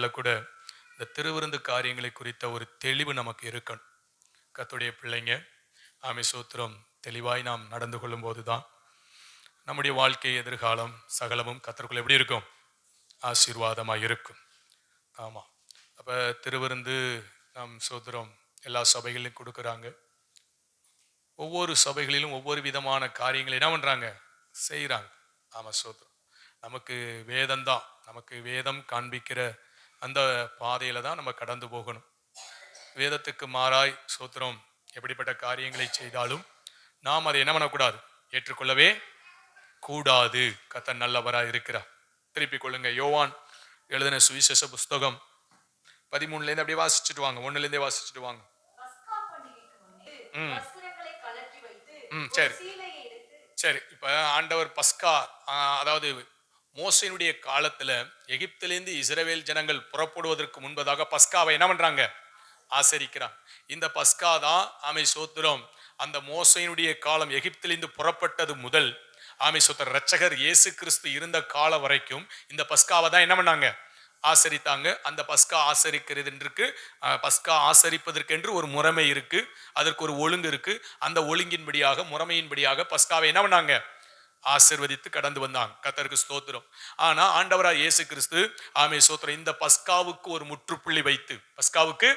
நாளில் கூட இந்த திருவிருந்து காரியங்களை குறித்த ஒரு தெளிவு நமக்கு இருக்கணும். கத்துடைய பிள்ளைங்க ஆமை சூத்திரம் தெளிவாய் நாம் நடந்து கொள்ளும்போது தான் நம்முடைய வாழ்க்கை எதிர்காலம் சகலமும் கத்தருக்குள்ள எப்படி இருக்கும்? ஆசீர்வாதமாக இருக்கும். ஆமாம் அப்போ திருவிருந்து நாம் சூத்திரம் எல்லா சபைகளிலும் கொடுக்குறாங்க. ஒவ்வொரு சபைகளிலும் ஒவ்வொரு விதமான காரியங்களை என்ன பண்ணுறாங்க செய்கிறாங்க ஆமாம் சோதரம் நமக்கு வேதம்தான். நமக்கு வேதம் காண்பிக்கிற அந்த பாதையில தான் நம்ம கடந்து போகணும். வேதத்துக்கு மாறாய் சூத்திரம் எப்படிப்பட்ட காரியங்களை செய்தாலும் நாம் அதை என்ன பண்ணக்கூடாது? ஏற்றுக்கொள்ளவே கூடாது. கத்தன் நல்லவராக இருக்கிறார். திருப்பிக் கொள்ளுங்க. யோவான் எழுதின சுவிசேஷ புஸ்தகம் பதிமூணுலேருந்து அப்படியே வாசிச்சுட்டு வாங்க. ஒன்றுலேருந்தே வாசிச்சுட்டு வாங்க. ம். ம், சரி. சரி இப்போ ஆண்டவர் பஸ்கா அதாவது மோசையினுடைய காலத்துல எகிப்திலேருந்து இஸ்ரவேல் ஜனங்கள் புறப்படுவதற்கு முன்பதாக பஸ்காவை என்ன பண்றாங்க? ஆசரிக்கிறான் இந்த பஸ்கா தான் ஆமை சோத்திரம். அந்த மோசையினுடைய காலம் எகிப்திலிருந்து புறப்பட்டது முதல் ஆமை சோத்திர ரட்சகர் இயேசு கிறிஸ்து இருந்த காலம் வரைக்கும் இந்த பஸ்காவை தான் என்ன பண்ணாங்க? ஆசரித்தாங்க. அந்த பஸ்கா ஆசரிக்கிறதுன்றிருக்கு. பஸ்கா ஆசரிப்பதற்கென்று ஒரு முறைமை இருக்கு. அதற்கு ஒரு ஒழுங்கு இருக்கு. அந்த ஒழுங்கின்படியாக முறைமையின்படியாக பஸ்காவை என்ன பண்ணாங்க? ஆசிர்வதித்து கடந்து வந்தாங்க கத்தருக்கு ஸ்தோத்திரம். ஆனா ஆண்டவராக இயேசு கிறிஸ்து ஆமை சோத்திரம் இந்த பஸ்காவுக்கு ஒரு முற்றுப்புள்ளி வைத்து பஸ்காவுக்கு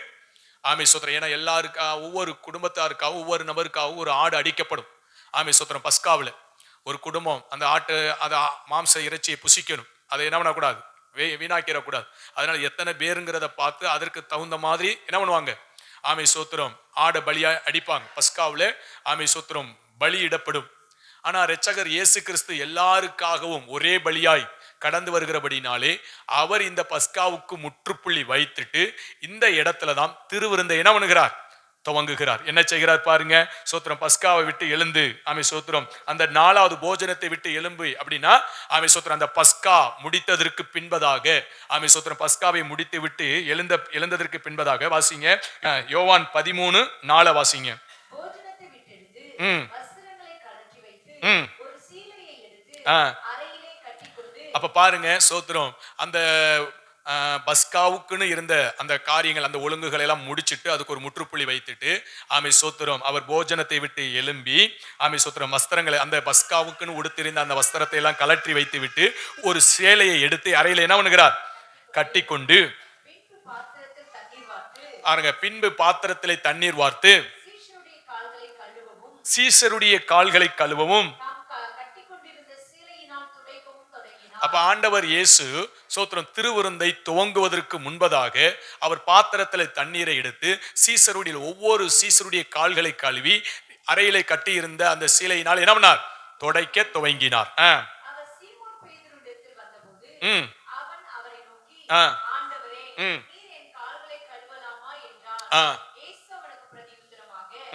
ஆமை சோத்திரம் ஏன்னா எல்லாருக்கா ஒவ்வொரு குடும்பத்தாருக்காகவும் ஒவ்வொரு நபருக்காகவும் ஒரு ஆடு அடிக்கப்படும். ஆமை சோத்திரம் பஸ்காவில். ஒரு குடும்பம் அந்த ஆட்டு அந்த மாம்ச இறைச்சியை புசிக்கணும். அதை என்ன பண்ணக்கூடாது? வே வீணாக்கிடக்கூடாது. அதனால எத்தனை பேருங்கிறத பார்த்து அதற்கு தகுந்த மாதிரி என்ன பண்ணுவாங்க? ஆமை சோத்திரம் ஆடை பலியா அடிப்பாங்க. பஸ்காவில் ஆமை சோத்திரம் பலியிடப்படும் ஆனா இரட்சகர் இயேசு கிறிஸ்து எல்லாருக்காகவும் ஒரே பலியாய் கடந்து வருகிறபடினாலே அவர் இந்த பஸ்காவுக்கு முற்றுப்புள்ளி வைத்துட்டு இந்த இடத்துல தான் திருவிருந்தை என்ன பண்ணுகிறார் துவங்குகிறார். என்ன செய்கிறார் பாருங்க. சோத்திரம் பஸ்காவை விட்டு எழுந்து ஆமை சோத்திரம் அந்த நாலாவது போஜனத்தை விட்டு எழும்பு அப்படின்னா ஆமை சோத்திரம் அந்த பஸ்கா முடித்ததற்கு பின்பதாக ஆமை சோத்திரம் பஸ்காவை முடித்து விட்டு எழுந்த எழுந்ததற்கு பின்பதாக வாசிங்க. யோவான் பதிமூணு நாளை வாசிங்க. ம். ம். ஆ. அப்ப பாருங்க சோத்திரம் அந்த பஸ்காவுக்குன்னு இருந்த அந்த காரியங்கள் அந்த ஒழுங்குகளை எல்லாம் முடிச்சிட்டு அதுக்கு ஒரு முற்றுப்புள்ளி வைத்துட்டு ஆமை சோத்திரம் அவர் போஜனத்தை விட்டு எழும்பி ஆமை சோத்திரம் வஸ்திரங்களை அந்த பஸ்காவுக்குன்னு உடுத்திருந்த அந்த வஸ்திரத்தை எல்லாம் கலற்றி வைத்து விட்டு ஒரு சேலையை எடுத்து அறையில என்ன பண்ணுகிறார் தண்ணீர் வார்த்து பாருங்க பின்பு பாத்திரத்திலே தண்ணீர் வார்த்து சீசருடைய கால்களை கழுவவும் அப்ப ஆண்டவர் இயேசு சோத்திரம் திருவிருந்தை துவங்குவதற்கு முன்பதாக அவர் பாத்திரத்துல தண்ணீரை எடுத்து சீசருடைய ஒவ்வொரு சீசருடைய கால்களை கழுவி அறையிலே கட்டியிருந்த அந்த சீலையினால் என்ன பண்ணார் துடைக்க துவங்கினார் ம், ஆ. ம். ஆ.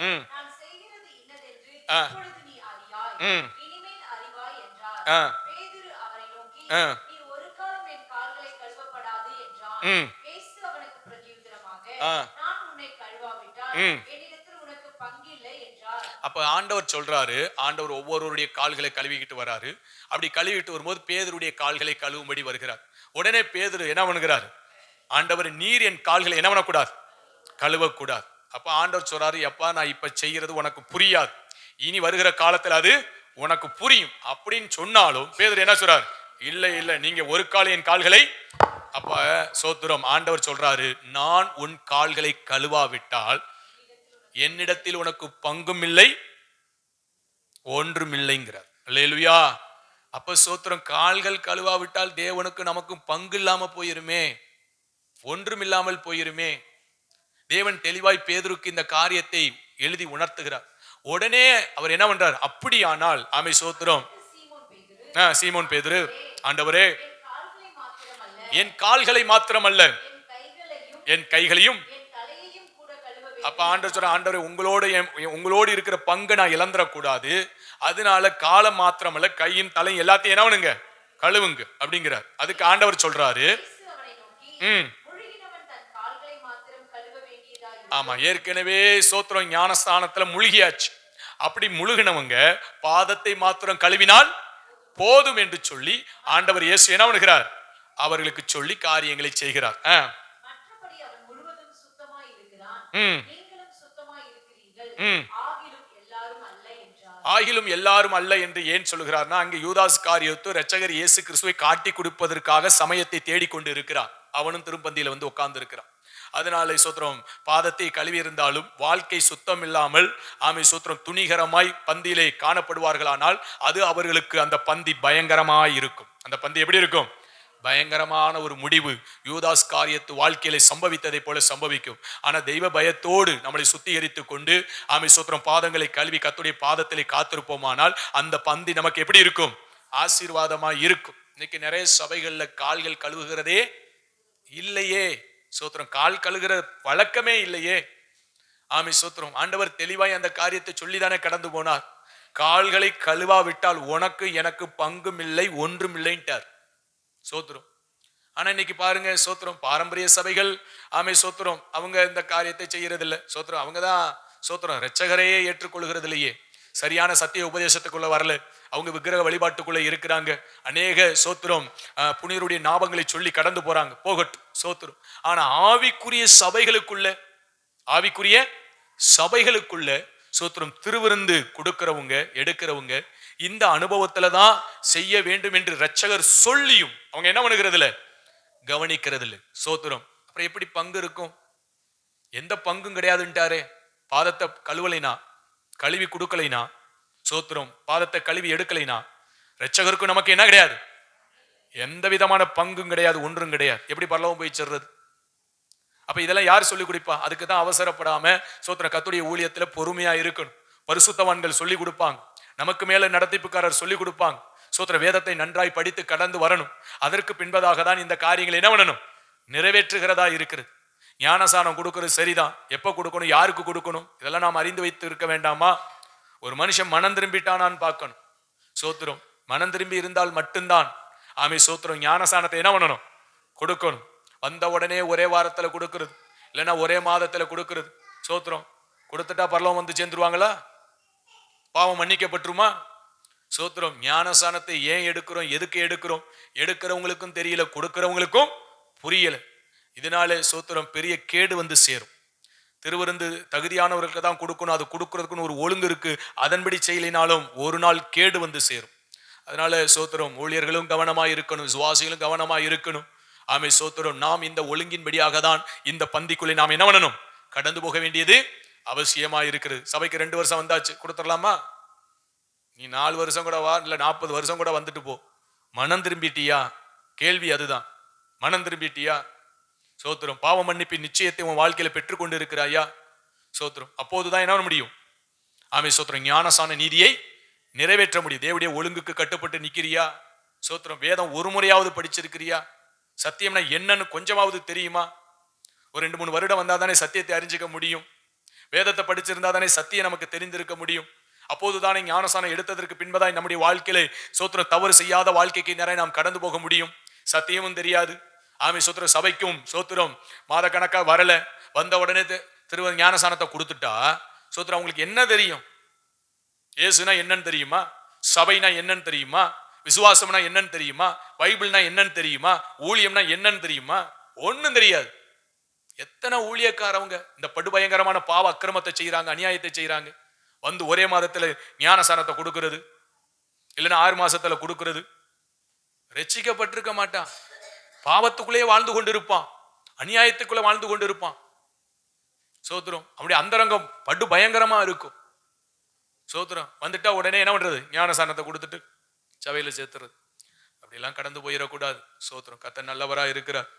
ம். ஆ. ம். ஆ. ஆ. ம். ஆ. ம். அப்ப ஆண்டவர் சொல்றாரு ஆண்டவர் ஒவ்வொருவருடைய கால்களை கழுவிக்கிட்டு வராரு அப்படி கழுவிட்டு வரும்போது பேதருடைய கால்களை கழுவும்படி வருகிறார் உடனே பேதுரு என்ன பண்ணுகிறார் ஆண்டவர் நீர் என் கால்களை என்ன பண்ணக்கூடாது கழுவக்கூடாது அப்ப ஆண்டவர் சொல்றாரு எப்பா நான் இப்ப செய்யறது உனக்கு புரியாது இனி வருகிற காலத்துல அது உனக்கு புரியும். அப்படின்னு சொன்னாலும் பேதர் என்ன சொல்றாரு? இல்லை இல்ல நீங்க ஒரு கால் என் கால்களை அப்ப சோத்துரம் ஆண்டவர் சொல்றாரு நான் உன் கால்களை கழுவாவிட்டால் என்னிடத்தில் உனக்கு பங்கும் இல்லை ஒன்றும் இல்லைங்கிறார். இல்லையா அப்ப சோத்திரம் கால்கள் கழுவாவிட்டால் தேவனுக்கு நமக்கும் பங்கு இல்லாம போயிருமே ஒன்றும் இல்லாமல் போயிருமே. தேவன் தெளிவாய் பேதருக்கு இந்த காரியத்தை எழுதி உணர்த்துகிறார். உடனே அவர் என்ன பண்றார்? அப்படியானால் ஆமை சோத்திரம். சீமோன் பேதுரு ஆ, சீமோன் பேதுரு ஆண்டவரே என் கால்களை மாத்திரமல்ல என் என் கைகளையும் அப்ப ஆண்டவர் சொல்ற ஆண்டவர் உங்களோட என்- உங்களோடு இருக்கிற பங்கு நான் இழந்துடக்கூடாது அதனால காலம் மாத்திரமல்ல கையும் தலையும் எல்லாத்தையும் என்ன பண்ணுங்க? கழுவுங்க. அப்படிங்கிறார். அதுக்கு ஆண்டவர் சொல்றாரு. ம் முழுகினவன் தன் கால்களை மாத்திரம் கழுவ ஆமா ஏற்கனவே சோத்திரம் ஞானஸ்தானத்துல முழுகியாச்சு. அப்படி முழுகினவங்க பாதத்தை மாத்திரம் கழுவினால் போதும் என்று சொல்லி ஆண்டவர் இயேசு என்ன பண்ணுகிறார்? அவர்களுக்கு சொல்லி காரியங்களை செய்கிறார். ஆகிலும் எல்லாரும் அல்ல என்று ஏன் சொல்கிறார்னா அங்கே யூதாஸ் காரியத்து இரட்சகர் இயேசு கிறிஸ்துவை காட்டி கொடுப்பதற்காக சமயத்தை தேடிக்கொண்டு இருக்கிறான் அவனும் திருப்பந்தியில வந்து உட்கார்ந்து இருக்கிறான் அதனாலே சூத்திரம் பாதத்தை கழுவி இருந்தாலும் வாழ்க்கை சுத்தம் இல்லாமல் ஆமை சூத்திரம் துணிகரமாய் பந்தியிலே காணப்படுவார்களானால் அது அவர்களுக்கு அந்த பந்தி பயங்கரமாய் இருக்கும். அந்த பந்தி எப்படி இருக்கும்? பயங்கரமான ஒரு முடிவு. யூதாஸ் காரியத்து வாழ்க்கையில சம்பவித்ததை போல சம்பவிக்கும். ஆனா தெய்வ பயத்தோடு நம்மளை சுத்திகரித்து கொண்டு ஆமை சூத்திரம் பாதங்களை கழுவி கத்துடைய பாதத்திலே காத்திருப்போமானால் அந்த பந்தி நமக்கு எப்படி இருக்கும்? ஆசீர்வாதமாய் இருக்கும். இன்னைக்கு நிறைய சபைகள்ல கால்கள் கழுவுகிறதே இல்லையே. சூத்திரம் கால் கழுகுற வழக்கமே இல்லையே. ஆமை சூத்திரம். ஆண்டவர் தெளிவாய் அந்த காரியத்தை சொல்லிதானே கடந்து போனார். கால்களை கழுவாவிட்டால் உனக்கு எனக்கு பங்கும் இல்லை ஒன்றும் இல்லைன்ட்டார். சோத்திரம். ஆனா இன்னைக்கு பாருங்க சோத்திரம் பாரம்பரிய சபைகள் ஆமை சோத்திரம் அவங்க இந்த காரியத்தை செய்யறது இல்ல சோத்திரம் அவங்க தான் சோத்திரம் ரட்சகரையே ஏற்றுக்கொள்கிறது இல்லையே சரியான சத்திய உபதேசத்துக்குள்ள வரல. அவங்க விக்கிரக வழிபாட்டுக்குள்ள இருக்கிறாங்க. அநேக சோத்திரம் புனிதருடைய ஞாபகங்களை சொல்லி கடந்து போறாங்க. போகட்டும் சோத்திரம். ஆனா ஆவிக்குரிய சபைகளுக்குள்ள ஆவிக்குரிய சபைகளுக்குள்ள சோத்திரம் திருவிருந்து கொடுக்கிறவங்க எடுக்கிறவங்க இந்த அனுபவத்துல தான் செய்ய வேண்டும் என்று ரட்சகர் சொல்லியும் அவங்க என்ன பண்ணுகிறதுல கவனிக்கிறது இல்லை சோத்திரம். அப்புறம் எப்படி பங்கு இருக்கும்? எந்த பங்கும் கிடையாதுன்ட்டாரே. பாதத்தை கழுவலைனா கழுவி கொடுக்கலைனா சோத்திரம் பாதத்தை கழுவி எடுக்கலைனா ரட்சகருக்கும் நமக்கு என்ன கிடையாது? எந்த விதமான பங்கும் கிடையாது ஒன்றும் கிடையாது. எப்படி பரலவம் போய் சேர்றது? அப்ப இதெல்லாம் யார் சொல்லி கொடுப்பா? அதுக்கு தான் அவசரப்படாம சோத்திர கத்துடைய ஊழியத்துல பொறுமையா இருக்கணும். பரிசுத்தவான்கள் சொல்லி கொடுப்பாங்க. நமக்கு மேல நடத்திப்புக்காரர் சொல்லி கொடுப்பாங்க. சோத்திர வேதத்தை நன்றாய் படித்து கடந்து வரணும். அதற்கு பின்பதாக தான் இந்த காரியங்கள் என்ன பண்ணணும்? நிறைவேற்றுகிறதா இருக்கிறது. ஞானசானம் கொடுக்கறது சரிதான். எப்போ கொடுக்கணும் யாருக்கு கொடுக்கணும்? இதெல்லாம் நாம் அறிந்து வைத்து இருக்க வேண்டாமா? ஒரு மனுஷன் மனம் திரும்பிட்டானான்னு பார்க்கணும். சோத்திரம் மனம் திரும்பி இருந்தால் மட்டும்தான். ஆமை சோத்திரம் ஞானசானத்தை என்ன பண்ணணும்? கொடுக்கணும். வந்த உடனே ஒரே வாரத்தில் கொடுக்கறது. இல்லைன்னா ஒரே மாதத்தில் கொடுக்கறது. சோத்திரம் கொடுத்துட்டா பரலவம் வந்து சேர்ந்துருவாங்களா? பாவம் மன்னிக்கப்பட்டுருமா? சோத்திரம் ஞானசானத்தை ஏன் எடுக்கிறோம்? எதுக்கு எடுக்கிறோம்? எடுக்கிறவங்களுக்கும் தெரியல கொடுக்கிறவங்களுக்கும் புரியலை. இதனாலே சோத்திரம் பெரிய கேடு வந்து சேரும். திருவிருந்து தகுதியானவர்களுக்கு தான் கொடுக்கணும் அது கொடுக்கறதுக்குன்னு ஒரு ஒழுங்கு இருக்கு அதன்படி செய்யலினாலும் ஒரு நாள் கேடு வந்து சேரும். அதனால சோத்திரம் ஊழியர்களும் கவனமாக இருக்கணும் சுவாசிகளும் கவனமாக இருக்கணும். ஆமை சோத்திரம் நாம் இந்த ஒழுங்கின்படியாக தான் இந்த பந்திக்குள்ளே நாம் என்ன பண்ணணும்? கடந்து போக வேண்டியது அவசியமா இருக்கிறது சபைக்கு ரெண்டு வருஷம் வந்தாச்சு கொடுத்துடலாமா? நீ நாலு வருஷம் கூட வா இல்ல நாற்பது வருஷம் கூட வந்துட்டு போ. மனம் திரும்பிட்டியா? கேள்வி அதுதான். மனம் திரும்பிட்டியா? சோத்திரம் பாவ மன்னிப்பின் நிச்சயத்தை உன் வாழ்க்கையில பெற்றுக்கொண்டு இருக்கிறாயா சோத்திரம் அப்போதுதான் என்ன முடியும். ஆமை சோத்திரம் ஞானசான நீதியை நிறைவேற்ற முடியும். தேவடைய ஒழுங்குக்கு கட்டுப்பட்டு நிக்கிறியா? சோத்திரம் வேதம் ஒரு முறையாவது படிச்சிருக்கிறியா? சத்தியம்னா என்னன்னு கொஞ்சமாவது தெரியுமா? ஒரு ரெண்டு மூணு வருடம் வந்தால் தானே சத்தியத்தை அறிஞ்சிக்க முடியும். வேதத்தை படிச்சிருந்தா தானே சத்தியம் நமக்கு தெரிந்திருக்க முடியும். அப்போதுதானே ஞானசானம் எடுத்ததற்கு பின்பதாய் நம்முடைய வாழ்க்கையிலே சோத்திரம் தவறு செய்யாத வாழ்க்கைக்கு நேரம் நாம் கடந்து போக முடியும். சத்தியமும் தெரியாது. ஆமி சோத்திரம் சபைக்கும் சோத்திரம் மாத கணக்கா வரல. வந்த உடனே தி- திருவ ஞானசானத்தை கொடுத்துட்டா சோத்திரம் அவங்களுக்கு என்ன தெரியும்? ஏசுனா என்னன்னு தெரியுமா? சபைனா என்னன்னு தெரியுமா? விசுவாசம்னா என்னன்னு தெரியுமா? பைபிள்னா என்னன்னு தெரியுமா? ஊழியம்னா என்னன்னு தெரியுமா? ஒன்றும் தெரியாது. எத்தனை ஊழியக்காரவங்க இந்த படுபயங்கரமான பாவ அக்கிரமத்தை செய்கிறாங்க அநியாயத்தை செய்கிறாங்க வந்து ஒரே மாதத்தில் ஞானசாரத்தை கொடுக்கறது இல்லைன்னா ஆறு மாசத்துல கொடுக்கறது. ரட்சிக்கப்பட்டிருக்க மாட்டான். பாவத்துக்குள்ளேயே வாழ்ந்து கொண்டிருப்பான். அநியாயத்துக்குள்ள வாழ்ந்து கொண்டிருப்பான். சோத்திரம் அப்படி அந்தரங்கம் படு பயங்கரமா இருக்கும். சோத்திரம் வந்துட்டா உடனே என்ன பண்றது? ஞானசானத்தை கொடுத்துட்டு சபையில சேர்த்துறது. அப்படிலாம் கடந்து போயிடக்கூடாது. சோத்திரம் கத்த நல்லவரா இருக்கிறார்.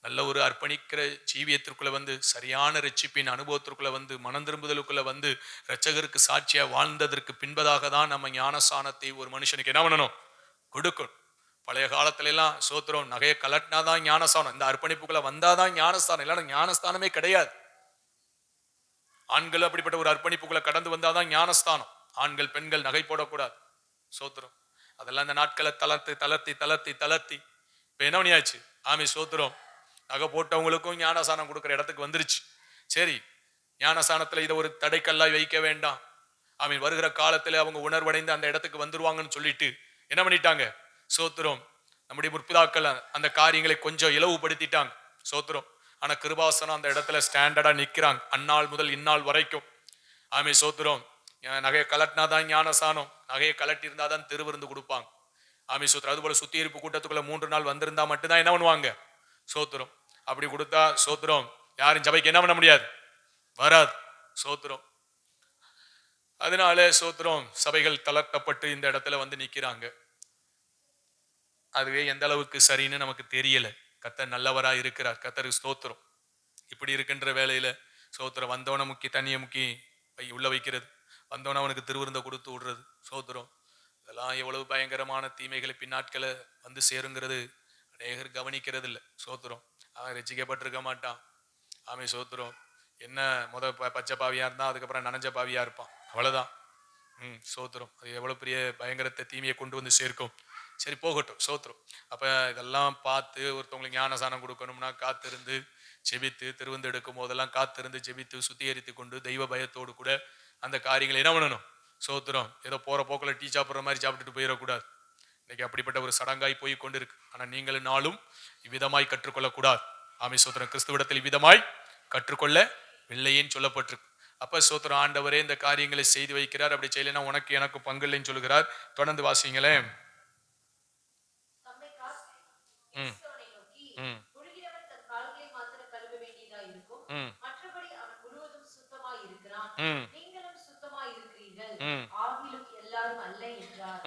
நல்ல ஒரு அர்ப்பணிக்கிற ஜீவியத்திற்குள்ள வந்து சரியான ரட்சிப்பின் அனுபவத்திற்குள்ள வந்து மனம் திரும்புதலுக்குள்ள வந்து ரட்சகருக்கு சாட்சியா வாழ்ந்ததற்கு பின்பதாக தான் நம்ம ஞானசானத்தை ஒரு மனுஷனுக்கு என்ன பண்ணணும்? கொடுக்கணும். பழைய காலத்துல எல்லாம் சோத்திரம் நகையை கலட்டினாதான் ஞானஸ்தானம். இந்த அர்ப்பணிப்புக்குள்ள வந்தாதான் ஞானஸ்தானம். இல்லைன்னா ஞானஸ்தானமே கிடையாது. ஆண்கள் அப்படிப்பட்ட ஒரு அர்ப்பணிப்புக்குள்ள கடந்து வந்தாதான் ஞானஸ்தானம். ஆண்கள் பெண்கள் நகை போடக்கூடாது. சோத்திரம். அதெல்லாம் இந்த நாட்களை தளர்த்தி தளர்த்தி தளர்த்தி தளர்த்தி. இப்போ என்ன பண்ணியாச்சு? ஆமி சோத்திரம். நகை போட்டவங்களுக்கும் ஞானஸ்தானம் கொடுக்குற இடத்துக்கு வந்துருச்சு. சரி ஞானஸ்தானத்தில் இதை ஒரு தடைக்கல்லாய் வைக்க வேண்டாம். ஆமீன் வருகிற காலத்துல அவங்க உணர்வடைந்து அந்த இடத்துக்கு வந்துருவாங்கன்னு சொல்லிட்டு என்ன பண்ணிட்டாங்க? சோத்திரம் நம்முடைய முற்பிதாக்கள் அந்த காரியங்களை கொஞ்சம் இலவுபடுத்திட்டாங்க. சோத்திரம் ஆனா கிருபாசனம் அந்த இடத்துல ஸ்டாண்டர்டா நிக்கிறாங்க. அந்நாள் முதல் இந்நாள் வரைக்கும். ஆமே சோத்திரம் நகையை கலட்டினா தான் ஞானசானம். நகையை கலட்டி இருந்தா தான் திருவிருந்து கொடுப்பாங்க. ஆமே சோத்திரம் அதுபோல சுத்திகரிப்பு கூட்டத்துக்குள்ள மூன்று நாள் வந்திருந்தா மட்டும்தான் என்ன பண்ணுவாங்க? சோத்திரம் அப்படி கொடுத்தா சோத்திரம் யாரும் சபைக்கு என்ன பண்ண முடியாது? வராது. சோத்திரம் அதனால சோத்திரம் சபைகள் தளர்த்தப்பட்டு இந்த இடத்துல வந்து நிக்கிறாங்க. அதுவே எந்த அளவுக்கு சரின்னு நமக்கு தெரியல. கத்தர் நல்லவராக இருக்கிறார். கத்தருக்கு ஸ்தோத்திரம். இப்படி இருக்கின்ற வேலையில் சோத்திரம் வந்தவன முக்கி தண்ணியை முக்கி வை உள்ள வைக்கிறது. வந்தவனை அவனுக்கு திருவிருந்த கொடுத்து விடுறது. சோத்திரம். இதெல்லாம் எவ்வளவு பயங்கரமான தீமைகளை பின்னாட்களை வந்து சேருங்கிறது அநேகர் கவனிக்கிறது இல்லை சோத்திரம். அவன் ரசிக்கப்பட்டிருக்க மாட்டான். ஆமை சோத்திரம். என்ன முத ப- பச்சை பாவியாக இருந்தால் அதுக்கப்புறம் நனைஞ்ச பாவியாக இருப்பான். அவ்வளோதான் ம் சோத்திரம். அது எவ்வளோ பெரிய பயங்கரத்தை தீமையை கொண்டு வந்து சேர்க்கும். சரி போகட்டும் சோத்திரம். அப்போ இதெல்லாம் பார்த்து ஒருத்தவங்களுக்கு ஞானசானம் கொடுக்கணும்னா காத்திருந்து ஜெபித்து திருவந்து எடுக்கும் போதெல்லாம் காத்திருந்து ஜெபித்து சுத்திகரித்து கொண்டு தெய்வ பயத்தோடு கூட அந்த காரியங்களை என்ன பண்ணணும்? சோத்திரம். ஏதோ போகிற போக்கில் டீ சாப்பிட்ற மாதிரி சாப்பிட்டுட்டு போயிடக்கூடாது. இன்னைக்கு அப்படிப்பட்ட ஒரு சடங்காய் போய் கொண்டு இருக்கு ஆனால் நீங்களும் நாளும் இவ்விதமாய் கற்றுக்கொள்ளக்கூடாது. ஆமை சோத்திரம். கிறிஸ்துவிடத்தில் இவ்விதமாய் கற்றுக்கொள்ள வெள்ளையேன்னு சொல்லப்பட்டிருக்கு. அப்போ சோத்திரம் ஆண்டவரே இந்த காரியங்களை செய்து வைக்கிறார். அப்படி செய்யலைன்னா உனக்கு எனக்கு பங்கு இல்லைன்னு சொல்கிறார் தொடர்ந்து வாசிங்களேன் தம்மை காத்து எஸ்தோனை நோக்கி ம். முழுகிறவன் தன் கால்களை மாத்திரம் கழுவ வேண்டியதாய் இருக்கும் ம். மற்றபடி அவன் முழுவதும் சுத்தமாய் இருக்கிறான் ம் நீங்களும் சுத்தமாய் இருக்கிறீர்கள். எல்லாரும் அல்ல என்றார்.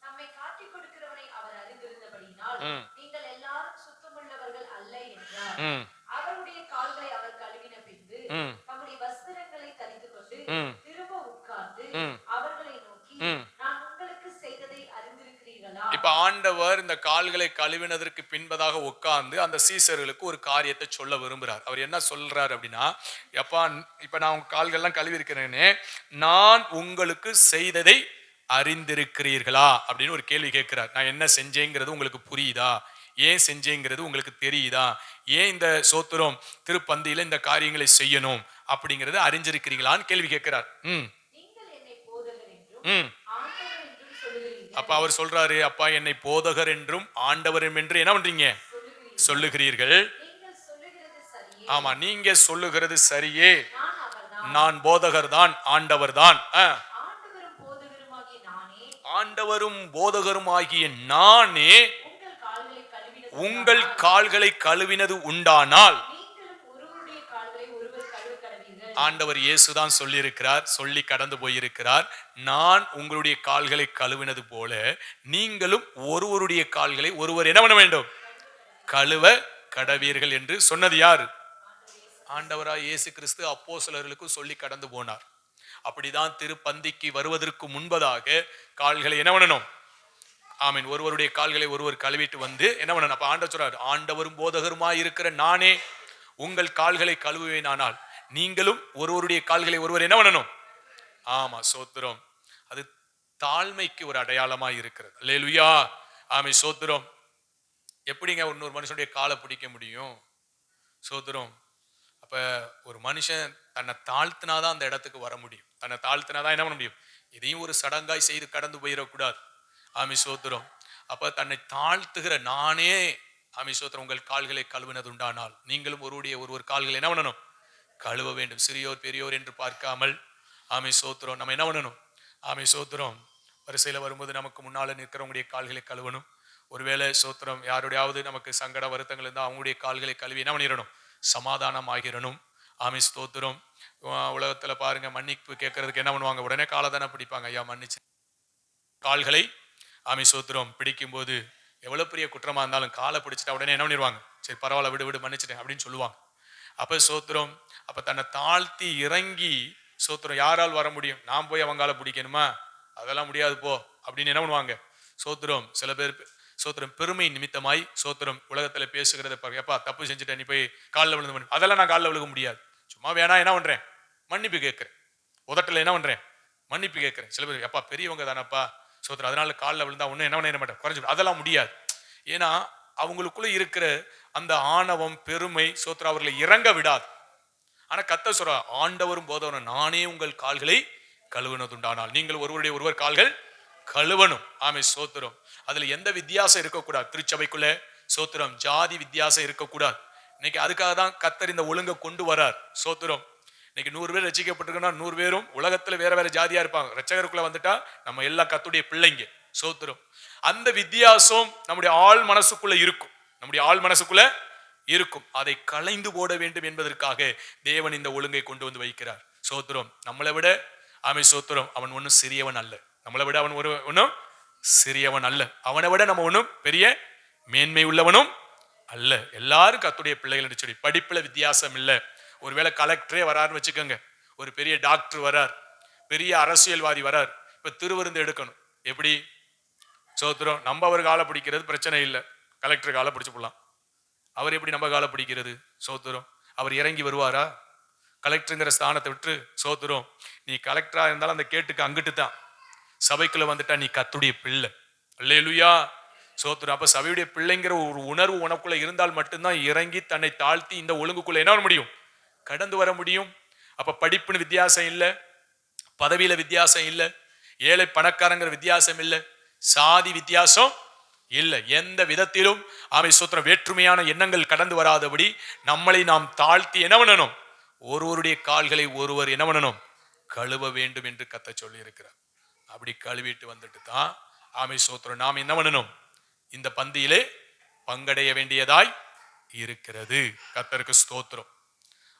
நம்மை காட்டிக் கொடுக்கிறவனை அவர் அறிந்திருந்தபடியினால் ம். நீங்கள் எல்லாரும் சுத்தமுள்ளவர்கள் அல்ல என்றார். அவருடைய கால்களை அவர் கழுவின பின்பு. தம்முடைய வஸ்திரங்களை தரித்துக் கொண்டு. திரும்ப உட்கார்ந்து ம். அவர்களை நோக்கி ம். நான் உங்களுக்கு செய்ததை அறிந்திருக்கிறீர்களா இப்ப ஆண்டவர் இந்த கால்களை கழுவினதற்கு பின்பதாக உட்கார்ந்து அந்த சீசர்களுக்கு ஒரு காரியத்தை சொல்ல விரும்புறார். அவர் என்ன சொல்றார் அப்படின்னா எப்பா இப்ப நான் உங்க கால்கள்லாம் கழுவி இருக்கிறேனே நான் உங்களுக்கு செய்ததை அறிந்திருக்கிறீர்களா? அப்படின்னு ஒரு கேள்வி கேட்கிறார். நான் என்ன செஞ்சேங்கிறது உங்களுக்கு புரியுதா? ஏன் செஞ்சேங்கிறது உங்களுக்கு தெரியுதா? ஏன் இந்த சோத்திரம் திருப்பந்தியில இந்த காரியங்களை செய்யணும்? அப்படிங்கறத அறிஞ்சிருக்கிறீங்களான்னு கேள்வி கேட்கிறார். ம். ம். அப்ப அவர் சொல்றாரு அப்பா என்னை போதகர் என்றும் ஆண்டவரும் என்று என்ன பண்றீங்க? சொல்லுகிறீர்கள். நீங்கள் சொல்லுகிறது சரியே ஆமா நீங்க சொல்லுகிறது சரியே. நான் போதகர் தான் ஆண்டவர் தான் ஆண்டவரும் ஆண்டவரும் போதகரும் ஆகிய நானே உங்கள் கால்களை கழுவினது உண்டானால் நீங்களும் ஒருவருடைய கால்களை ஒருவர் கழுவ ஆண்டவர் ஆண்டவர் இயேசுதான் சொல்லியிருக்கிறார் சொல்லி கடந்து போயிருக்கிறார். நான் உங்களுடைய கால்களை கழுவினது போல நீங்களும் ஒருவருடைய கால்களை ஒருவர் என்ன பண்ண வேண்டும்? கழுவ கடவீர்கள் என்று சொன்னது யார்? ஆண்டவராய் இயேசு கிறிஸ்து அப்போ சிலர்களுக்கும் சொல்லி கடந்து போனார். அப்படிதான் திருப்பந்திக்கு வருவதற்கு முன்பதாக கால்களை என்ன பண்ணணும்? ஆமீன். ஒருவருடைய கால்களை ஒருவர் கழுவிட்டு வந்து என்ன பண்ணணும்? அப்ப ஆண்டவர் சொல்றாரு ஆண்டவரும் போதகருமாய் இருக்கிற நானே உங்கள் கால்களை கழுவுவேனானால் நீங்களும் ஒருவருடைய கால்களை ஒருவர் என்ன பண்ணணும்? ஆமா சோத்திரம். அது தாழ்மைக்கு ஒரு அடையாளமா இருக்கிறது. லேலுயா ஆமை சோத்திரம். எப்படிங்க இன்னொரு மனுஷனுடைய காலை பிடிக்க முடியும்? சோத்திரம். அப்ப ஒரு மனுஷன் தன்னை தாழ்த்தினாதான் அந்த இடத்துக்கு வர முடியும். தன்னை தாழ்த்தினாதான் என்ன பண்ண முடியும்? இதையும் ஒரு சடங்காய் செய்து கடந்து போயிடக்கூடாது. ஆமி சோத்திரம். அப்ப தன்னை தாழ்த்துகிற நானே ஆமி சோத்திரம் உங்கள் கால்களை கழுவினது உண்டானால் நீங்களும் ஒருவருடைய ஒருவர் கால்களை என்ன பண்ணணும்? கழுவ வேண்டும். சிறியோர் பெரியோர் என்று பார்க்காமல் ஆமை சோத்திரம். நம்ம என்ன பண்ணணும்? ஆமை சோத்திரம். வரிசையில் வரும்போது நமக்கு முன்னால் நிற்கிறவங்களுடைய கால்களை கழுவணும். ஒருவேளை சோத்திரம் யாருடையாவது நமக்கு சங்கட வருத்தங்கள் இருந்தால் அவங்களுடைய கால்களை கழுவி என்ன பண்ணிடணும்? சமாதானம் ஆகிடணும். ஆமை ஸ்தோத்திரம் உலகத்தில் பாருங்க மன்னிப்பு கேட்கறதுக்கு என்ன பண்ணுவாங்க? உடனே காலை தானே பிடிப்பாங்க. ஐயா மன்னிச்சு. கால்களை ஆமை சோத்திரம் பிடிக்கும்போது எவ்வளோ பெரிய குற்றமாக இருந்தாலும் காலை பிடிச்சிட்டா உடனே என்ன பண்ணிடுவாங்க? சரி பரவாயில்ல விடு விடு மன்னிச்சிட்டேன் அப்படின்னு சொல்லுவாங்க. அப்ப சோத்திரம் அப்ப தன்னை தாழ்த்தி இறங்கி சோத்திரம் யாரால் வர முடியும்? நான் போய் அவங்கால பிடிக்கணுமா? அதெல்லாம் முடியாது போ. அப்படின்னு என்ன பண்ணுவாங்க? சோத்திரம் சில பேர் சோத்திரம் பெருமை நிமித்தமாய் சோத்திரம் உலகத்துல பேசுகிறத எப்பா தப்பு செஞ்சுட்டேன் நீ போய் காலில் விழுந்து மன்னி அதெல்லாம் நான் காலில் விழுக முடியாது. சும்மா வேணா என்ன பண்றேன்? மன்னிப்பு கேட்குறேன். உதட்டில் என்ன பண்றேன்? மன்னிப்பு கேட்குறேன். சில பேர் எப்பா பெரியவங்க தானப்பா? சோத்திரம் அதனால காலில் விழுந்தா ஒன்றும் என்ன பண்ண மாட்டேன்? குறைஞ்சு அதெல்லாம் முடியாது. ஏன்னா அவங்களுக்குள்ள இருக்கிற அந்த ஆணவம் பெருமை சோத்ரா அவர்களை இறங்க விடாது. ஆனா கத்த சொல்ற ஆண்டவரும் போதவனும் நானே உங்கள் கால்களை கழுவினதுண்டானால். நீங்கள் ஒருவருடைய ஒருவர் கால்கள் கழுவணும். ஆமை சோத்திரம். அதுல எந்த வித்தியாசம் இருக்கக்கூடாது. திருச்சபைக்குள்ள சோத்திரம் ஜாதி வித்தியாசம் இருக்கக்கூடாது. இன்னைக்கு அதுக்காக தான் கத்தர் இந்த ஒழுங்கை கொண்டு வரார். சோத்திரம். இன்னைக்கு நூறு பேர் ரசிக்கப்பட்டிருக்கோம்னா நூறு பேரும் உலகத்துல வேற வேற ஜாதியா இருப்பாங்க. ரச்சகருக்குள்ள வந்துட்டா நம்ம எல்லாம் கத்துடைய பிள்ளைங்க. சோத்திரம். அந்த வித்தியாசம் நம்முடைய ஆள் மனசுக்குள்ள இருக்கும். நம்முடைய ஆள் மனசுக்குள்ள இருக்கும். அதை களைந்து போட வேண்டும் என்பதற்காக தேவன் இந்த ஒழுங்கை கொண்டு வந்து வைக்கிறார். சோத்திரம். நம்மளை விட ஆமை சோத்திரம் அவன் ஒன்றும் சிறியவன் அல்ல. நம்மளை விட அவன் ஒரு ஒன்றும் சிறியவன் அல்ல. அவனை விட நம்ம ஒன்றும் பெரிய மேன்மை உள்ளவனும் அல்ல. எல்லாரும் கத்துடைய பிள்ளைகள் என்று சொல்லி படிப்புல வித்தியாசம் இல்லை. ஒருவேளை கலெக்டரே வராருன்னு வச்சுக்கோங்க. ஒரு பெரிய டாக்டர் வரார். பெரிய அரசியல்வாதி வரார். இப்ப திருவிருந்து எடுக்கணும். எப்படி? சோத்திரம் நம்ம அவர் காலை பிடிக்கிறது பிரச்சனை இல்லை. கலெக்டர் காலை பிடிச்சு போடலாம். அவர் எப்படி நம்ம காலை பிடிக்கிறது? சோத்திரம். அவர் இறங்கி வருவாரா? கலெக்டருங்கிற ஸ்தானத்தை விட்டு சோத்திரம் நீ கலெக்டரா இருந்தாலும் அந்த கேட்டுக்கு அங்கிட்டு தான் சபைக்குள்ள வந்துட்டா நீ கத்துடைய பிள்ளை. அல்லேலுயா. சோத்திரம் அப்ப சபையுடைய பிள்ளைங்கிற ஒரு உணர்வு உனக்குள்ள இருந்தால் மட்டும்தான் இறங்கி தன்னை தாழ்த்தி இந்த ஒழுங்குக்குள்ள என்ன பண்ண முடியும்? கடந்து வர முடியும். அப்ப படிப்புன்னு வித்தியாசம் இல்லை. பதவியில வித்தியாசம் இல்லை. ஏழை பணக்காரங்கிற வித்தியாசம் இல்லை. சாதி வித்தியாசம் இல்லை. எந்த விதத்திலும் ஆமை சூத்திரம் வேற்றுமையான எண்ணங்கள் கடந்து வராதபடி நம்மளை நாம் தாழ்த்தி என்ன பண்ணணும்? ஒருவருடைய கால்களை ஒருவர் என்ன பண்ணணும்? கழுவ வேண்டும் என்று கத்த சொல்லி இருக்கிறார் அப்படி கழுவிட்டு வந்துட்டு தான் ஆமை சோத்திரம் நாம் என்ன பண்ணணும்? இந்த பந்தியிலே பங்கடைய வேண்டியதாய் இருக்கிறது. கத்தருக்கு ஸ்தோத்திரம்.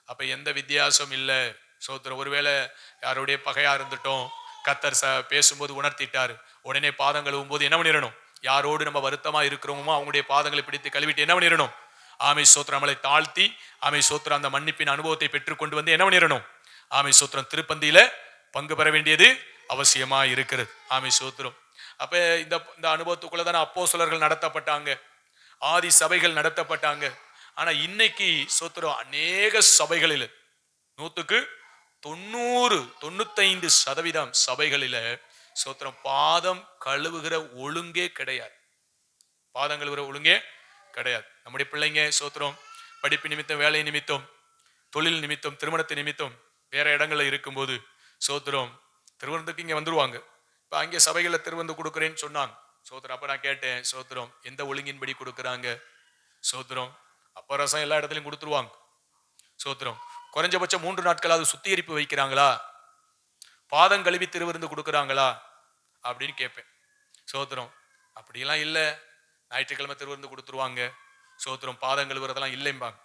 அப்ப எந்த வித்தியாசம் இல்லை. சோத்திரம் ஒருவேளை யாருடைய பகையா இருந்துட்டோம் கத்தர் ச பேசும்போது உணர்த்திட்டாரு. உடனே பாதம் கழுவும் போது என்ன பண்ணிடணும்? யாரோடு நம்ம வருத்தமாக இருக்கிறோமோ அவங்களுடைய பாதங்களை பிடித்து கழுவிட்டு என்ன பண்ணிடணும்? ஆமை சோத்திரம் நம்மளை தாழ்த்தி ஆமை சோத்திரம் அந்த மன்னிப்பின் அனுபவத்தை பெற்றுக்கொண்டு வந்து என்ன பண்ணிடணும்? ஆமை சோத்திரம் திருப்பந்தியில பங்கு பெற வேண்டியது அவசியமா இருக்கிறது. ஆமை சோத்திரம். அப்ப இந்த இந்த அனுபவத்துக்குள்ள தானே அப்போ நடத்தப்பட்டாங்க. ஆதி சபைகள் நடத்தப்பட்டாங்க. ஆனா இன்னைக்கு சோத்திரம் அநேக சபைகளில் நூத்துக்கு தொண்ணூறு தொண்ணூத்தைந்து சதவீதம் சபைகளில சோத்திரம் பாதம் கழுவுகிற ஒழுங்கே கிடையாது. பாதம் கழுவுகிற ஒழுங்கே கிடையாது. நம்முடைய பிள்ளைங்க சோத்திரம் படிப்பு நிமித்தம் வேலை நிமித்தம் தொழில் நிமித்தம் திருமணத்தை நிமித்தம் வேற இடங்கள்ல இருக்கும்போது சோத்திரம் திருவனந்தத்துக்கு இங்க வந்துருவாங்க. இப்ப அங்கே சபைகளில் திருவந்து கொடுக்குறேன்னு சொன்னாங்க. சோத்திரம் அப்ப நான் கேட்டேன் சோத்திரம் எந்த ஒழுங்கின்படி கொடுக்குறாங்க? சோத்திரம் அப்ப ரசம் எல்லா இடத்துலயும் கொடுத்துருவாங்க. சோத்திரம் குறைஞ்சபட்சம் மூன்று நாட்களாவது சுத்திகரிப்பு வைக்கிறாங்களா? பாதம் கழுவி திருவிருந்து கொடுக்குறாங்களா? அப்படின்னு கேட்பேன். சோத்திரம் அப்படிலாம் இல்லை. ஞாயிற்றுக்கிழமை திருவிருந்து கொடுத்துருவாங்க. சோத்திரம் பாதம் கழுவுறதெல்லாம் இல்லைம்பாங்க.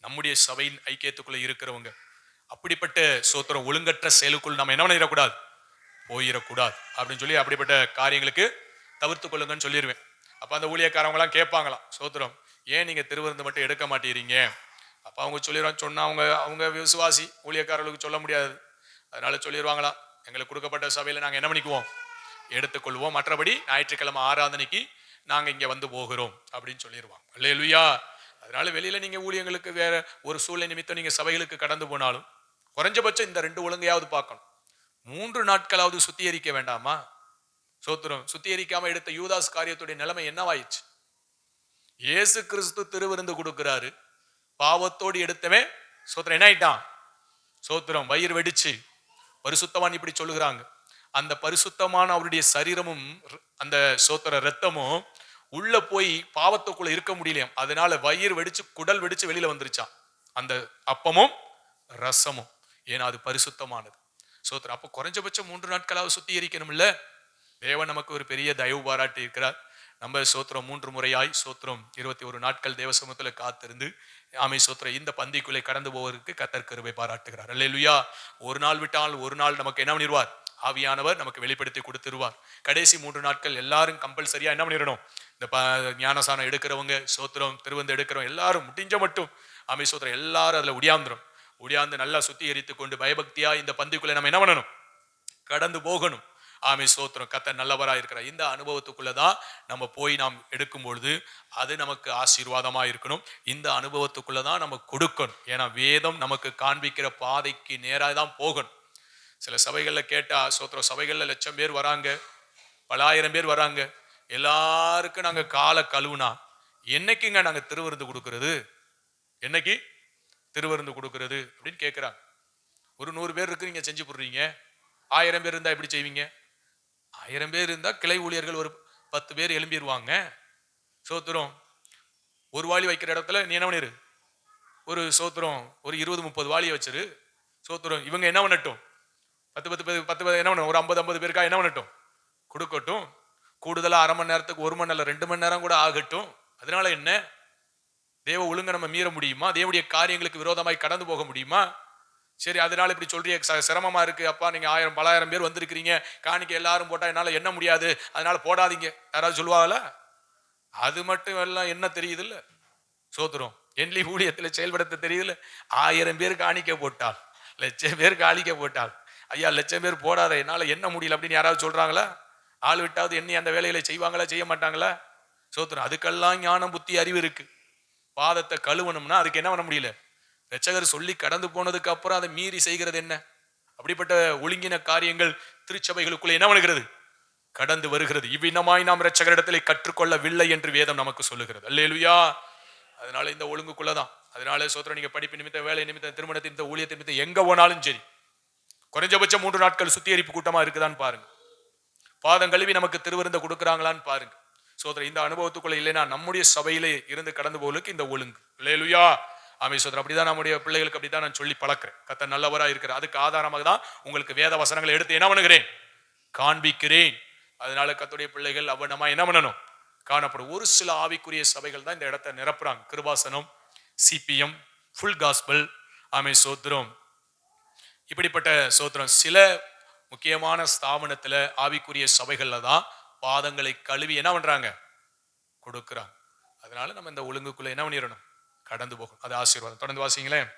நம்முடைய சபையின் ஐக்கியத்துக்குள்ள இருக்கிறவங்க அப்படிப்பட்ட சோத்திரம் ஒழுங்கற்ற செயலுக்குள் நம்ம என்ன பண்ணிடக்கூடாது? போயிடக்கூடாது. அப்படின்னு சொல்லி அப்படிப்பட்ட காரியங்களுக்கு தவிர்த்து கொள்ளுங்கன்னு சொல்லிடுவேன் அப்போ அந்த ஊழியக்காரவங்களாம் கேட்பாங்களாம் சோத்திரம் ஏன் நீங்கள் திருவிருந்து மட்டும் எடுக்க மாட்டேறீங்க அப்போ அவங்க சொல்லிடுவாங்க சொன்னால் அவங்க அவங்க விசுவாசி ஊழியக்காரர்களுக்கு சொல்ல முடியாது. அதனால சொல்லிடுவாங்களாம் எங்களுக்கு கொடுக்கப்பட்ட சபையில் நாங்கள் என்ன பண்ணிக்குவோம்? எடுத்துக்கொள்வோம். மற்றபடி ஞாயிற்றுக்கிழமை ஆராதனைக்கு நாங்கள் இங்கே வந்து போகிறோம் அப்படின்னு சொல்லிடுவாங்க அல்லேலுயா. அதனால வெளியில் நீங்கள் ஊழியங்களுக்கு வேற ஒரு சூழ்நிலை நிமித்தம் நீங்கள் சபைகளுக்கு கடந்து போனாலும் குறைஞ்சபட்சம் இந்த ரெண்டு ஒழுங்கையாவது பார்க்கணும். மூன்று நாட்களாவது சுத்திகரிக்க வேண்டாமா? சோத்திரம் சுத்திகரிக்காமல் எடுத்த யூதாஸ் காரியத்துடைய நிலைமை என்னவாயிடுச்சு? இயேசு கிறிஸ்து திருவிருந்து கொடுக்கிறாரு. பாவத்தோடு எடுத்தவே சோத்திரம் என்ன ஆயிட்டான் சோத்திரம் வயிறு வெடிச்சு. பரிசுத்தவான் இப்படி சொல்லுகிறாங்க. அந்த பரிசுத்தமான அவருடைய சரீரமும் அந்த சோத்திர ரத்தமும் உள்ள போய் பாவத்துக்குள்ள இருக்க முடியலையாம் அதனால வயிறு வெடிச்சு குடல் வெடிச்சு வெளியில வந்துருச்சான் அந்த அப்பமும் ரசமும். ஏன்னா அது பரிசுத்தமானது. சோத்திரம் அப்போ குறைஞ்சபட்சம் மூன்று நாட்களாவது சுத்திகரிக்கணும்ல? தேவன் நமக்கு ஒரு பெரிய தயவு பாராட்டி இருக்கிறார். நம்ம சோத்திரம் மூன்று முறையாய் சோத்திரம் இருபத்தி ஒரு நாட்கள் தேவ காத்திருந்து ஆமை சோத்திரம் இந்த பந்திக்குள்ளே கடந்து போவதற்கு கத்தர் கருவை பாராட்டுகிறார். அல்லேலுயா. ஒரு நாள் விட்டால் ஒரு நாள் நமக்கு என்ன பண்ணிடுவார் ஆவியானவர் நமக்கு வெளிப்படுத்தி கொடுத்துருவார். கடைசி மூன்று நாட்கள் எல்லாரும் கம்பல்சரியா என்ன பண்ணிடணும் இந்த ப ஞானசானம் எடுக்கிறவங்க சோத்திரம் திருவந்து எடுக்கிறவங்க எல்லாரும் முடிஞ்ச மட்டும் ஆமை சோத்திரம் எல்லாரும் அதில் உடியாந்துரும் உடியாந்து நல்லா சுத்திகரித்து கொண்டு பயபக்தியா இந்த பந்திக்குள்ளே நம்ம என்ன பண்ணணும்? கடந்து போகணும். ஆமை சோத்திரம் கத்த நல்லவராக இருக்கிறார். இந்த அனுபவத்துக்குள்ள தான் நம்ம போய் நாம் எடுக்கும் பொழுது அது நமக்கு ஆசீர்வாதமாக இருக்கணும். இந்த அனுபவத்துக்குள்ள தான் நம்ம கொடுக்கணும். ஏன்னா வேதம் நமக்கு காண்பிக்கிற பாதைக்கு நேராக தான் போகணும். சில சபைகளில் கேட்டால் சோத்திரம் சபைகளில் லட்சம் பேர் வராங்க. பலாயிரம் பேர் வராங்க. எல்லாருக்கும் நாங்கள் காலை கழுவுனா என்னைக்குங்க நாங்கள் திருவிருந்து கொடுக்கறது? என்னைக்கு? திருவிருந்து கொடுக்கறது அப்படின்னு கேட்குறாங்க ஒரு நூறு பேர் இருக்கு நீங்கள் செஞ்சு போடுறீங்க. ஆயிரம் பேர் இருந்தால் எப்படி செய்வீங்க? ஆயிரம் பேர் இருந்தால் கிளை ஊழியர்கள் ஒரு பத்து பேர் எழும்பிடுவாங்க சோத்திரம் ஒரு வாளி வைக்கிற இடத்துல நீ என்ன பண்ணிரு? ஒரு சோத்திரம் ஒரு இருபது முப்பது வாளியை வச்சிரு. சோத்திரம் இவங்க என்ன பண்ணட்டும்? பத்து பத்து பேர் பத்து பேர் என்ன பண்ணணும்? ஒரு ஐம்பது ஐம்பது பேருக்கா என்ன பண்ணட்டும்? கொடுக்கட்டும். கூடுதலாக அரை மணி நேரத்துக்கு ஒரு மணி நேரம் ரெண்டு மணி நேரம் கூட ஆகட்டும். அதனால என்ன? தேவ ஒழுங்க நம்ம மீற முடியுமா? தேவனுடைய காரியங்களுக்கு விரோதமாய் கடந்து போக முடியுமா? சரி அதனால இப்படி சொல்றிய ச- சிரமமா இருக்கு. அப்பா நீங்க ஆயிரம் பலாயிரம் பேர் வந்திருக்கிறீங்க. காணிக்க எல்லாரும் போட்டா என்னால என்ன முடியாது. அதனால போடாதீங்க. யாராவது சொல்லுவாங்கல்ல அது மட்டும் எல்லாம் என்ன தெரியுது இல்ல சோத்துரும். என்லி ஊழியத்தில் செயல்படுத்த தெரியுதுல்ல? ஆயிரம் பேர் காணிக்க போட்டால் லட்சம் பேர் காணிக்க போட்டால் ஐயா லட்சம் பேர் போடாத. என்னால என்ன முடியல அப்படின்னு யாராவது சொல்றாங்களா? ஆள் விட்டாவது எண்ணி அந்த வேலைகளை செய்வாங்களா செய்ய மாட்டாங்களா? சோத்துரும். அதுக்கெல்லாம் ஞானம் புத்தி அறிவு இருக்கு. பாதத்தை கழுவணும்னா அதுக்கு என்ன பண்ண முடியல? ரட்சகர் சொல்லி கடந்து போனதுக்கு அப்புறம் அதை மீறி செய்கிறது என்ன? அப்படிப்பட்ட ஒழுங்கின காரியங்கள் திருச்சபைகளுக்குள்ளே என்ன பண்ணுகிறது கடந்து வருகிறது. இவ்வினமாய் நாம் ரட்சகரிடத்திலே கற்றுக்கொள்ளவில்லை என்று வேதம் நமக்கு சொல்லுகிறது. அல்லேலுயா! அதனால இந்த ஒழுங்குக்குள்ளதான் அதனால சோத்திரம் நீங்க படிப்பு நிமித்தம் வேலை நிமித்தம் திருமணத்தின் இந்த ஊழியத்தின் நிமித்தம் எங்க போனாலும் சரி குறைஞ்சபட்சம் மூன்று நாட்கள் சுத்திகரிப்பு கூட்டமா இருக்குதான்னு பாருங்க. பாதம் கழுவி நமக்கு திருவிருந்த கொடுக்குறாங்களான்னு பாருங்க. சோதரர் இந்த அனுபவத்துக்குள்ள இல்லைன்னா நம்முடைய சபையிலே இருந்து கடந்து போலுக்கு இந்த ஒழுங்கு. இல்லையா ஆமை அப்படி அப்படிதான் நம்முடைய பிள்ளைகளுக்கு அப்படிதான் நான் சொல்லி பழக்கிறேன். கத்த நல்லவரா இருக்கிற அதுக்கு ஆதாரமாக தான் உங்களுக்கு வேத வசனங்களை எடுத்து என்ன பண்ணுகிறேன்? காண்பிக்கிறேன். அதனால கத்துடைய பிள்ளைகள் அவனமா என்ன பண்ணணும்? காணப்படும். ஒரு சில ஆவிக்குரிய சபைகள் தான் இந்த இடத்த நிரப்புறாங்க. கிருபாசனம் சிபிஎம் ஃபுல் காஸ்பல் ஆமை சோத்திரம். இப்படிப்பட்ட சோத்திரம் சில முக்கியமான ஸ்தாபனத்துல ஆவிக்குரிய சபைகள்ல தான் பாதங்களை கழுவி என்ன பண்றாங்க? கொடுக்குறாங்க. அதனால நம்ம இந்த ஒழுங்குக்குள்ள என்ன பண்ணிடணும்? கடந்து போகும். அது ஆசீர்வாதம். தொடர்ந்து வாசிங்களேன்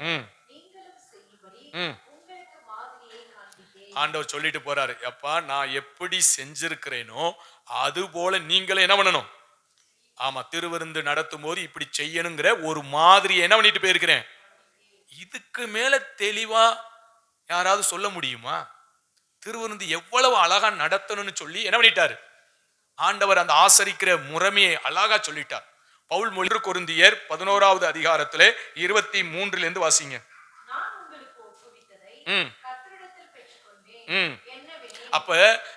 ம். நீங்களும் ம். மாதிரியை ஆண்டவர் சொல்லிட்டு போறாரு. அப்பா நான் எப்படி செஞ்சிருக்கிறேனோ அது போல நீங்களே என்ன பண்ணணும்? ஆமா திருவிருந்து நடத்தும் போது இப்படி செய்யணுங்கிற ஒரு மாதிரி என்ன பண்ணிட்டு போயிருக்கிறேன். இதுக்கு மேல தெளிவா யாராவது சொல்ல முடியுமா? திருவிருந்து எவ்வளவு அழகா நடத்தணும்னு சொல்லி என்ன பண்ணிட்டாரு? ஆண்டவர் அந்த ஆசரிக்கிற முறைமையை அழகா சொல்லிட்டார். பவுல் மொழி கொருந்தியர் பதினோராவது அதிகாரத்திலே இருபத்தி மூன்றுல இருந்து வாசிங்க ம். ம். அப்ப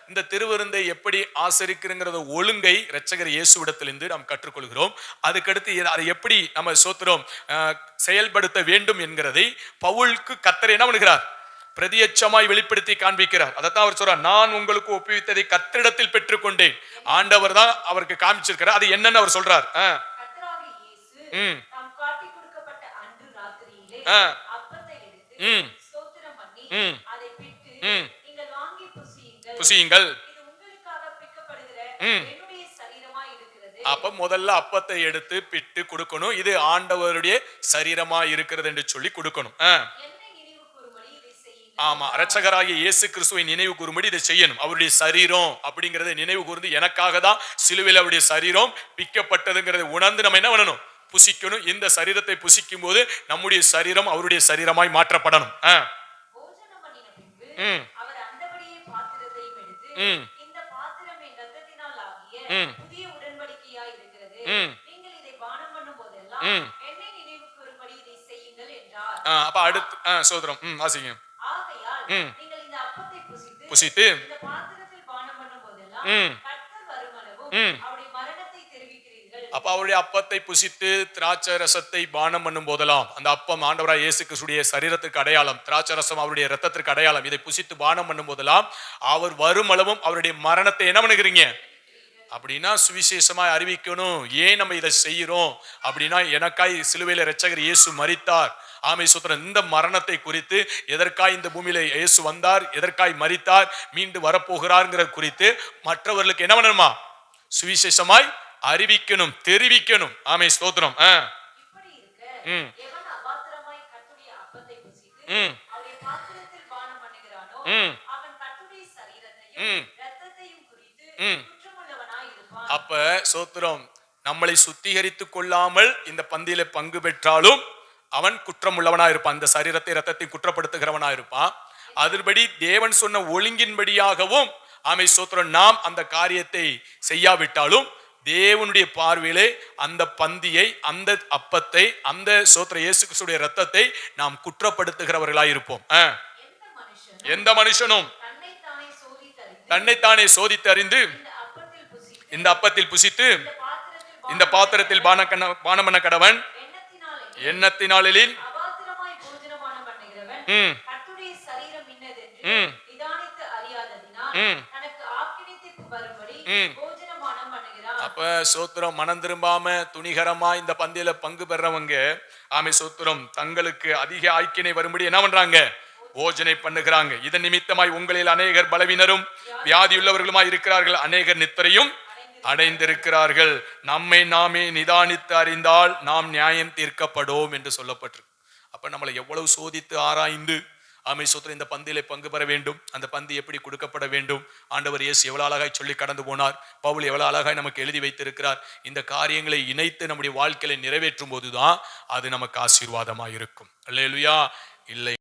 இந்த திருவிருந்தை எப்படி ஆசரிக்கிறங்கிறத ஒழுங்கை இரட்சகர் இயேசுவிடத்திலிருந்து நாம் கற்றுக்கொள்கிறோம். அதுக்கடுத்து அதை எப்படி நம்ம சோத்திரம் செயல்படுத்த வேண்டும் என்கிறதை பவுலுக்கு கத்தர் என்ன பண்ணுகிறார்? பிரதியட்சமாய் வெளிப்படுத்தி காண்பிக்கிறார். அதைத்தான் அவர் சொல்றார். நான் உங்களுக்கு ஒப்புவித்ததை கத்தரிடத்தில் பெற்றுக்கொண்டேன். ஆண்டவர் தான் அவருக்கு காமிச்சிருக்கிறார். அது என்னன்னு அவர் சொல்றார் அஹ், கர்த்தராகிய இயேசு ம் தாம் காட்டிக் கொடுக்கப்பட்ட அன்று ராத்திரியிலே. அப்பத்தை எடுத்து ஸ்தோத்திரம் பண்ணி ம். அதை பிட்டு ம். நீங்கள் வாங்கி புசியுங்கள். புசியுங்கள். இது உங்களுக்காக பிக்கப்படுகிற ம். என்னுடைய சரீரமாய் இருக்கிறது. அப்ப முதல்ல அப்பத்தை எடுத்து பிட்டு கொடுக்கணும். இது ஆண்டவருடைய சரீரமா இருக்கிறது என்று சொல்லி கொடுக்கணும். ஆமா இரட்சகராகிய இயேசு கிறிஸ்துவை நினைவு கூறும்படி இதை செய்யணும். அவருடைய சரீரம் அப்படிங்கறதை நினைவு கூர்ந்து எனக்காக தான் சிலுவையில் அவருடைய சரீரம் பிக்கப்பட்டதுங்கிறதை உணர்ந்து நம்ம என்ன பண்ணணும்? புசிக்கணும் இந்த சரீரத்தை புசிக்கும் போது நம்முடைய சரீரம் அவருடைய சரீரமாய் மாற்றப்படணும் ம். ம். ம். ம். ம். அப்ப அடுத்து சோதரம் ம் வாசிங்க ம். புசித்து ம். ம். அப்போ அப்ப அவருடைய அப்பத்தை புசித்து திராட்சை ரசத்தை பானம் பண்ணும் போதெல்லாம் அந்த அப்பம் ஆண்டவராய் இயேசு கிறிஸ்துடைய சரீரத்திற்கு அடையாளம் திராட்சை ரசம் அவருடைய ரத்தத்திற்கு அடையாளம். இதை புசித்து பானம் பண்ணும் போதெல்லாம் அவர் வருமளவும் அவருடைய மரணத்தை என்ன பண்ணுகிறீங்க? அப்படின்னா சுவிசேஷமாய் அறிவிக்கணும். ஏன் நம்ம இதை செய்கிறோம்? அப்படின்னா எனக்காய் சிலுவையில் ரச்சகர் இயேசு மறித்தார் ஆமை சுத்திரன் இந்த மரணத்தை குறித்து எதற்காய் இந்த பூமியில இயேசு வந்தார்? எதற்காய் மறித்தார் மீண்டு வரப்போகிறார்ங்கிற குறித்து மற்றவர்களுக்கு என்ன பண்ணணுமா? சுவிசேஷமாய் அறிவிக்கணும் தெரிவிக்கணும் ஆமை ஸ்தோத்திரம் ம். ம். ம். ம். ம். அப்ப சோத்திரம் நம்மளை சுத்திகரித்து கொள்ளாமல் இந்த பந்தியில பங்கு பெற்றாலும் அவன் குற்றம் உள்ளவனா இருப்பான் இந்த சரீரத்தை ரத்தத்தை குற்றப்படுத்துகிறவனா இருப்பான் அதன்படி தேவன் சொன்ன ஒழுங்கின்படியாகவும் ஆமை சோத்திரம் நாம் அந்த காரியத்தை செய்யாவிட்டாலும் தேவனுடைய பார்வையிலே அந்த பந்தியை அந்த அப்பத்தை அந்த சோத்திர இயேசு கிறிஸ்துடைய ரத்தத்தை நாம் குற்றப்படுத்துகிறவர்களாய் இருப்போம். எந்த மனுஷனும் தன்னைத்தானே சோதித்து அறிந்து இந்த அப்பத்தில் புசித்து இந்த பாத்திரத்தில் பானமன கடவன் எண்ணத்தினாளில் ம் ம். ம். ம். அப்ப சோத்திரம் மனம் திரும்பாம துணிகரமா இந்த பந்தியில பங்கு பெறவங்க ஆமை சோத்திரம் தங்களுக்கு அதிக ஆய்க்கினை வரும்படி என்ன பண்றாங்க? போஜனை பண்ணுகிறாங்க. இதன் நிமித்தமாய் உங்களில் அநேகர் பலவினரும் வியாதியுள்ளவர்களுமாய் இருக்கிறார்கள். அநேகர் நித்திரையும் அடைந்திருக்கிறார்கள். நம்மை நாமே நிதானித்து அறிந்தால் நாம் நியாயம் தீர்க்கப்படோம் என்று சொல்லப்பட்டிருக்கு. அப்ப நம்மளை எவ்வளவு சோதித்து ஆராய்ந்து ஆமை சோத்திரம் இந்த பந்தியிலே பங்கு பெற வேண்டும். அந்த பந்து எப்படி கொடுக்கப்பட வேண்டும்? ஆண்டவர் இயேசு எவ்வளவு அழகாய் சொல்லி கடந்து போனார். பவுல் எவ்வளவு அழகாய் நமக்கு எழுதி வைத்திருக்கிறார். இந்த காரியங்களை இணைத்து நம்முடைய வாழ்க்கையில நிறைவேற்றும் போதுதான் அது நமக்கு ஆசீர்வாதமாக இருக்கும் அல்லேலுயா. இல்லை.